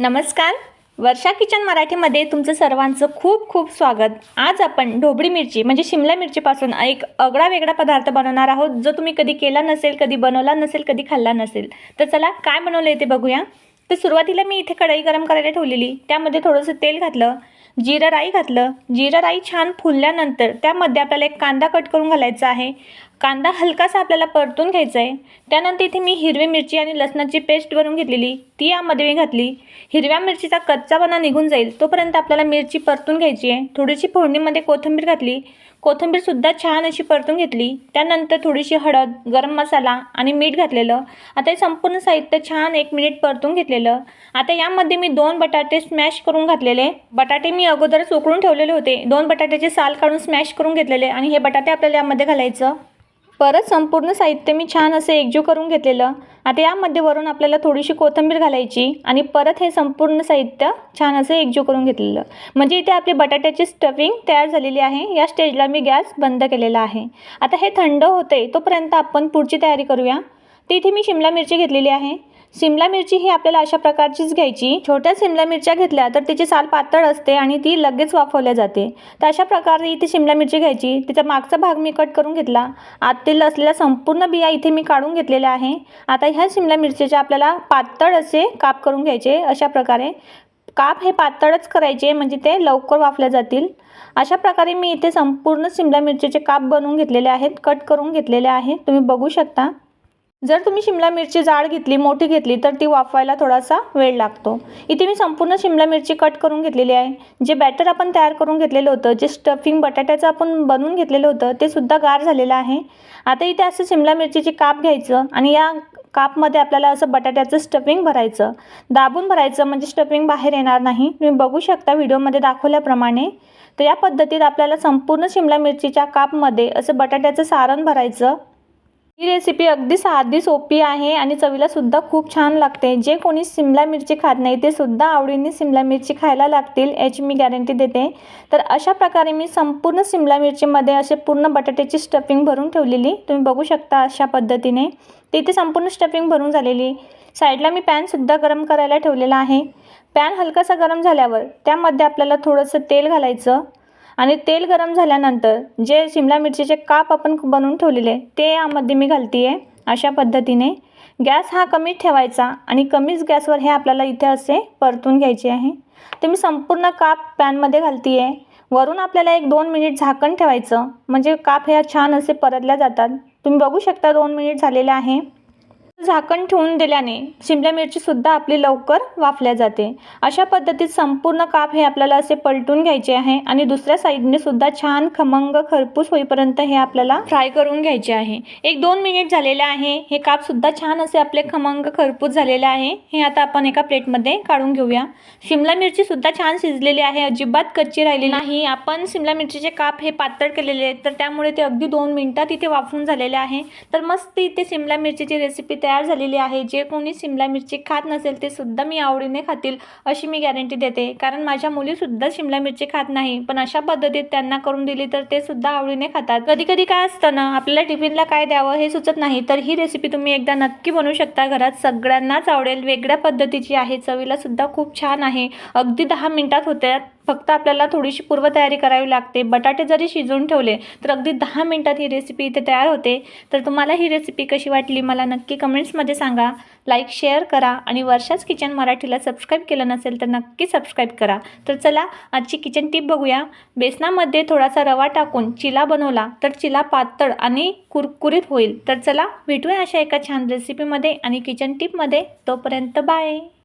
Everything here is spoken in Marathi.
नमस्कार. वर्षा किचन मराठीमध्ये तुमचं सर्वांचं खूप खूप स्वागत. आज आपण ढोबळी मिरची म्हणजे शिमला मिरचीपासून एक अगळा वेगळा पदार्थ बनवणार आहोत जो तुम्ही कधी केला नसेल कधी बनवला नसेल कधी खाल्ला नसेल. तर चला काय बनवलं आहे ते बघूया. तर सुरुवातीला मी इथे कढई गरम करायला ठेवलेली. त्यामध्ये थोडंसं तेल घातलं जिरं राई घातलं. जिरं राई छान फुलल्यानंतर त्यामध्ये आपल्याला एक कांदा कट करून घालायचा आहे. कांदा हलकासा आपल्याला परतून घ्यायचा आहे त्यानंतर इथे मी हिरवी मिरची आणि लसणाची पेस्ट बनवून घेतलेली ती यामध्ये मी घातली. हिरव्या मिरचीचा कच्चापणा निघून जाईल तोपर्यंत आपल्याला मिरची परतून घ्यायची आहे थोडीशी फोडणीमध्ये कोथिंबीर घातली. कोथिंबीरसुद्धा छान अशी परतून घेतली. त्यानंतर थोडीशी हळद गरम मसाला आणि मीठ घातलेलं. आता हे संपूर्ण साहित्य छान एक मिनिट परतून घेतलेलं. आता यामध्ये मी दोन बटाटे स्मॅश करून घातलेले. बटाटे मी अगोदरच उकळून ठेवलेले होते. दोन बटाट्याचे साल काढून स्मॅश करून घेतलेले आणि हे बटाटे आपल्याला यामध्ये घालायचं. परत संपूर्ण साहित्य मी छान असं एकजीव करून घेतलेलं. आता यामध्ये वरून आपल्याला थोडीशी कोथिंबीर घालायची आणि परत हे संपूर्ण साहित्य छान असं एकजीव करून घेतलेलं. म्हणजे इथे आपली बटाट्याची स्टफिंग तयार झालेली आहे. या स्टेजला मी गॅस बंद केलेला आहे. आता हे थंड होते तोपर्यंत आपण पुढची तयारी करूया. तर इथे मी शिमला मिरची घेतलेली आहे. शिमला मिरची ही आपल्याला अशा प्रकारचीच घ्यायची. छोट्या शिमला मिरच्या घेतल्या तर तिची साल पातळ असते आणि ती लगेच वाफवल्या जाते. तर अशा प्रकारे इथे शिमला मिरची घ्यायची. तिचा मागचा भाग मी कट करून घेतला. आतील असलेल्या संपूर्ण बिया इथे मी काढून घेतलेल्या आहे. आता ह्या शिमला मिरचीच्या आपल्याला पातळ असे काप करून घ्यायचे. अशा प्रकारे काप हे पातळच करायचे म्हणजे ते लवकर वाफल्या जातील. अशा प्रकारे मी इथे संपूर्ण शिमला मिरचीचे काप बनवून घेतलेले आहेत कट करून घेतलेले आहे तुम्ही बघू शकता. जर तुम्ही शिमला मिरची जाड घेतली मोठी घेतली तर ती वाफवायला थोडासा वेळ लागतो. इथे मी संपूर्ण शिमला मिरची कट करून घेतलेली आहे. जे बॅटर आपण तयार करून घेतलेलं होतं जे स्टफिंग बटाट्याचं आपण बनवून घेतलेलं होतं ते सुद्धा गार झालेलं आहे. आता इथे असं शिमला मिरचीची काप घ्यायचं आणि या कापमध्ये आपल्याला असं बटाट्याचं स्टफिंग भरायचं. दाबून भरायचं म्हणजे स्टफिंग बाहेर येणार नाही. तुम्ही बघू शकता व्हिडिओमध्ये दाखवल्याप्रमाणे. तर या पद्धतीत आपल्याला संपूर्ण शिमला मिरचीच्या कापमध्ये असं बटाट्याचं सारण भरायचं. ही रेसिपी अगदी साधी सोपी आहे आणि चवीला सुद्धा खूप छान लागते. जे कोणी शिमला मिरची खात नाही ते सुद्धा आवडीने शिमला मिरची खायला लागतील याची मी गॅरंटी देते. तर अशा प्रकारे मी संपूर्ण सिमला मिरचीमध्ये असे पूर्ण बटाट्याची स्टफिंग भरून ठेवलेली. तुम्ही बघू शकता अशा पद्धतीने. तिथे संपूर्ण स्टफिंग भरून झालेली. साईडला मी पॅनसुद्धा गरम करायला ठेवलेला आहे. पॅन हलकासा गरम झाल्यावर त्यामध्ये आपल्याला थोडंसं तेल घालायचं. आणि तेल गरम झाल्यानंतर जे शिमला मिरचीचे काप आपण बनवून ठेवलेले ते यामध्ये मी घालते आहे अशा पद्धतीने. गॅस हा कमी ठेवायचा आणि कमीच गॅसवर हे आपल्याला इथे असे परतून घ्यायचे आहे. ते मी संपूर्ण काप पॅनमध्ये घालते आहे वरून आपल्याला एक दोन मिनिट झाकण ठेवायचं म्हणजे काप ह्या छान असे परतल्या जातात. तुम्ही बघू शकता दोन मिनिट झालेले आहे. झाकण ठेवून दिल्याने शिमला मिरचीसुद्धा आपली लवकर वाफल्या जाते. अशा पद्धतीत संपूर्ण काप हे आपल्याला असे पलटून घ्यायचे आहे आणि दुसऱ्या साईडने सुद्धा छान खमंग खरपूस होईपर्यंत हे आपल्याला फ्राय करून घ्यायचे आहे. एक दोन मिनिट झालेले आहे. हे कापसुद्धा छान असे आपले खमंग खरपूस झालेले आहे. हे आता आपण एका प्लेटमध्ये काढून घेऊया. शिमला मिरचीसुद्धा छान शिजलेली आहे. अजिबात कच्ची राहिली नाही. आपण शिमला मिरचीचे काप हे पातळ केलेले आहेत. तर त्यामुळे ते अगदी दोन मिनिटात इथे वाफून झालेले आहे. तर मस्त इथे शिमला मिरचीची रेसिपी तयार झालेली आहे. जे कोणी शिमला मिरची खात नसेल ते सुद्धा मी आवडीने खातील अशी मी गॅरंटी देते. कारण माझ्या मुलीसुद्धा शिमला मिरची खात नाही. पण अशा पद्धतीत त्यांना करून दिली तर ते सुद्धा आवडीने खातात. कधी कधी काय असतं ना आपल्याला टिफिनला काय द्यावं हे सुचत नाही. तर ही रेसिपी तुम्ही एकदा नक्की बनवू शकता. घरात सगळ्यांनाच आवडेल. वेगळ्या पद्धतीची आहे. चवीला सुद्धा खूप छान आहे. अगदी दहा मिनिटात होत्या फक्त आपल्याला थोडीशी पूर्वतयारी करावी लागते. बटाटे जरी शिजवून ठेवले तर अगदी दहा मिनटात ही रेसिपी इथे तयार होते. तर तुम्हाला ही रेसिपी कशी वाटली मला नक्की कमेंट्समध्ये सांगा. लाईक शेअर करा आणि वर्षाच किचन मराठीला सबस्क्राईब केलं नसेल तर नक्की सबस्क्राईब करा. तर चला आजची किचन टीप बघूया. बेसनामध्ये थोडासा रवा टाकून चिला बनवला तर चिला पातळ आणि कुरकुरीत होईल. तर चला भेटूया अशा एका छान रेसिपीमध्ये आणि किचन टीपमध्ये तोपर्यंत बाय